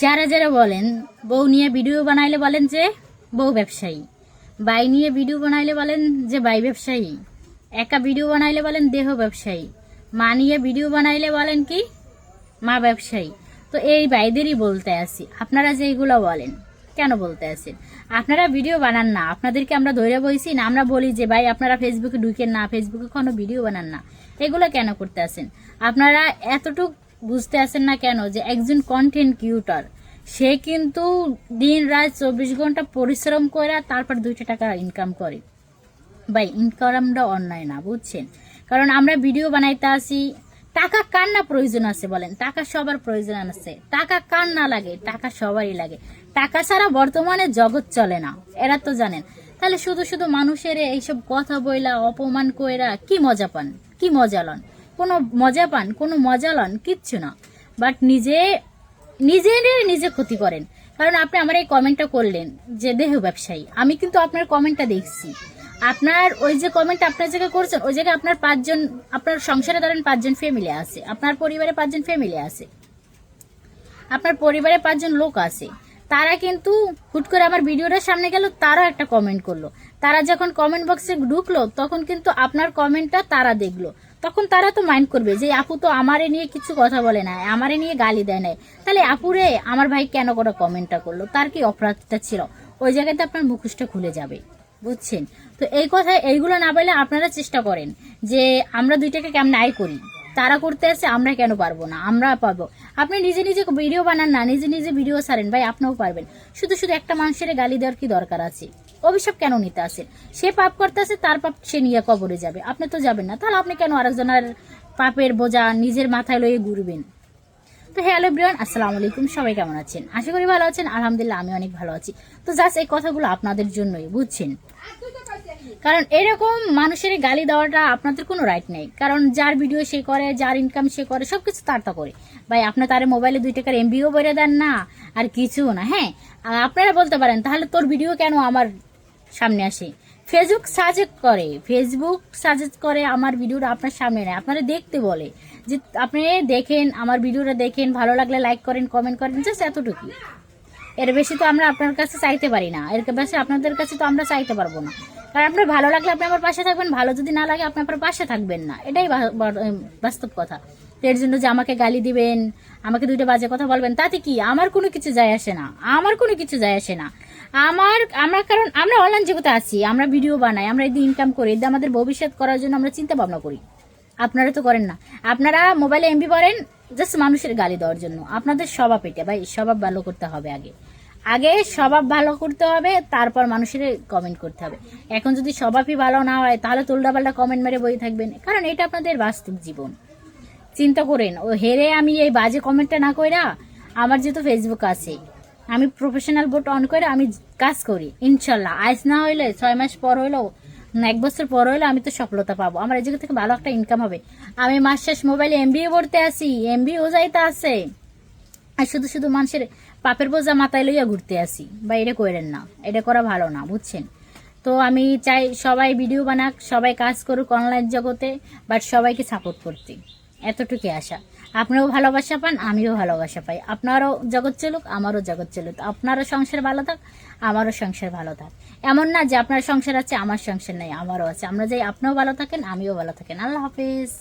যারা যারা বলেন, বউ নিয়ে ভিডিও বানাইলে বলেন যে বউ ব্যবসায়ী। বাই নিয়ে ভিডিও বানাইলে বলেন যে বাই ব্যবসায়ী। একা ভিডিও বানাইলে বলেন দেহ ব্যবসায়ী। মা নিয়ে ভিডিও বানাইলে বলেন কি? মা ব্যবসায়ী। তো এই বাইদেরই বলতে আসি আপনারা যে এইগুলো বলেন, কেন বলতে আসেন আপনারা ভিডিও বানান না। আপনাদেরকে আমরা ধরে বইছি না, আমরা বলি যে ভাই আপনারা ফেসবুকে ঢুকেন না ফেসবুকে কোনো ভিডিও বানান না। এগুলো কেন করতে আসেন আপনারা এতটুক বুঝতে আসেন না কেন যে একজন কন্টেন্ট কিউটার সে কিন্তু দিন রাত চব্বিশ ঘণ্টা পরিশ্রম করে তারপর দুইটা টাকা ইনকাম করে। ভাই ইনকামটা অন্যায় না, বুঝছেন? কারণ আমরা ভিডিও বানাইতে আসি, টাকা কার না প্রয়োজন আছে বলেন? টাকা সবার প্রয়োজন আছে। টাকা কার না লাগে? টাকা সবারই লাগে। টাকা ছাড়া বর্তমানে জগৎ চলে না, এরা তো জানেন। তাহলে শুধু শুধু মানুষের এইসব কথা বইলা অপমান কইরা কি মজা পান? কি মজা লন? কোনো মজা পান, কোনো মজা লন, কিচ্ছু না। বাট নিজে নিজের নিজে ক্ষতি করেন। কারণ আপনি আমার এই কমেন্টটা করলেন যে দেহ ব্যবসায়ী। আমি কিন্তু আপনার কমেন্টটা দেখছি। আপনার ওই যে কমেন্ট আপনার জায়গায় করছেন, ওই জায়গায় আপনার পাঁচজন, আপনার সংসারে ধরেন পাঁচজন ফ্যামিলি আছে। আপনার পরিবারে পাঁচজন ফ্যামিলি আছে। আপনার পরিবারে পাঁচজন লোক আছে। তারা কিন্তু হুট করে আমার ভিডিওটার সামনে গেল, তারাও একটা কমেন্ট করল। তারা যখন কমেন্ট বক্সে ঢুকলো, তখন কিন্তু আপনার কমেন্টটা তারা দেখল। তখন তারা তো মাইন্ড করবে যে, আপু তো আমারে নিয়ে কিছু কথা বলে না আমারে নিয়ে গালি দেয় নাই। তাহলে আপুরে আমার ভাই কেন করে কমেন্টটা করল? তার কি অপরাধটা ছিল? ওই জায়গাতে আপনার মুখোশটা খুলে যাবে, বুঝছেন? তো এই কথা এইগুলো না বলে আপনারা চেষ্টা করেন যে, আমরা দুইটাকে কেমন আয় করি? তারা করতে আসে আমরা কেন পারব না? আমরা পারব। আপনি নিজে নিজে ভিডিও বানান না, নিজে নিজে ভিডিও সারেন ভাই, আপনিও পারবেন। শুধু শুধু একটা মানুষের গালি দেওয়ার কি দরকার আছে? অভিশাপ কেন নিতে আসে সে পাপ করতে আসে, তার পাপ সে নিয়ে কবরে যাবে। আপনি তো যাবেন না। তাহলে আপনি কেন আরেকজনের পাপের বোঝা নিজের মাথায় লয়ে ঘুরবেন? তো হ্যালো ব্রিয়ান আসসালামু আলাইকুম। সবাই কেমন আছেন? আশা করি ভালো আছেন। আলহামদুলিল্লাহ, আমি অনেক ভালো আছি। তো জাস্ট এই কথাগুলো আপনাদের জন্যই, বুঝছেন? কারণ এরকম মানুষের গালি দেওয়াটা আপনাদের কোনো রাইট নেই। কারণ যার ভিডিও সে করে, যার ইনকাম সে করে, সবকিছু তার তা করে। ভাই, আপনি তার মোবাইলে দুই টাকার এমবিও বেড়ে দেন না, আর কিছু না হ্যাঁ? আপনারা বলতে পারেন, তাহলে তোর ভিডিও কেন আমার সামনে আসে। ফেসবুক সাজেস্ট করে। ফেসবুক সাজেস্ট করে আমার ভিডিওটা আপনার সামনে নেয়। আপনারা দেখতে বলে যে আপনি দেখেন, আমার ভিডিওটা দেখেন, ভালো লাগলে লাইক করেন কমেন্ট করেন জাস্ট এতটুকু এর বেশি তো আমরা আপনার কাছে চাইতে পারি না। এর বেশি আপনাদের কাছে তো আমরা চাইতে পারব না। কারণ আপনার ভালো লাগলে আপনি আমার পাশে থাকবেন, ভালো যদি না লাগে আপনি আপনার পাশে থাকবেন না। এটাই বাস্তব কথা। এর জন্য যে আমাকে গালি দিবেন, আমাকে দুইটা বাজে কথা বলবেন, তাতে কি? আমার কোনো কিছু যায় আসে না। আমার কোনো কিছু যায় আসে না। আমার, আমরা কারণ আমরা অনলাইন জগতে আছি, আমরা ভিডিও বানাই, আমরা এদিকে ইনকাম করি এদিকে আমাদের ভবিষ্যৎ করার জন্য আমরা চিন্তা ভাবনা করি। আপনারা তো করেন না। আপনারা মোবাইলে এমবি করেন জাস্ট মানুষের গালি দেওয়ার জন্য। আপনাদের স্বভাব এটা, ভাই, স্বভাব ভালো করতে হবে আগে। আগে স্বভাব ভালো করতে হবে, তারপর মানুষের কমেন্ট করতে হবে। এখন যদি স্বভাবই ভালো না হয়, তাহলে তোল্ডাপাল্টা কমেন্ট মেরে বই থাকবেন। কারণ এটা আপনাদের বাস্তব জীবন। চিন্তা করেন, ও হেরে আমি এই বাজে কমেন্টটা না কইরা, আমার যেহেতু ফেসবুক আছে আমি প্রফেশনাল বোর্ড অন করে আমি কাজ করি, ইনশাল্লাহ। আজ না হইলে, ছয় মাস পর হইলেও এক বছর পর হইলে আমি তো সফলতা পাবো। আমার এই জায়গা থেকে ভালো একটা ইনকাম হবে। আমি মাস শেষ মোবাইলে এম এমবিএ পড়তে আসি এমবিও যাইতে আছে। আর শুধু শুধু মানুষের পাপের বোঝা মাথায় লইয়া ঘুরতে আসি বা এটা করেন না। এটা করা ভালো না, বুঝছেন? তো আমি চাই সবাই ভিডিও বানাক, সবাই কাজ করুক অনলাইন জগতে বাট সবাইকে সাপোর্ট করতে। এতটুকু আশা। আপনিও ভালোবাসা পান, আমিও ভালোবাসা পাই। আপনারও জগৎ চলুক, আমারও জগৎ চলুক। আপনারও সংসার ভালো থাক, আমারও সংসার ভালো থাক। এমন না যে আপনার সংসার আছে, আমার সংসার নেই, আমারও আছে। আমরা যাই আপনিও ভালো থাকেন, আমিও ভালো থাকেন। আল্লাহ হাফিজ।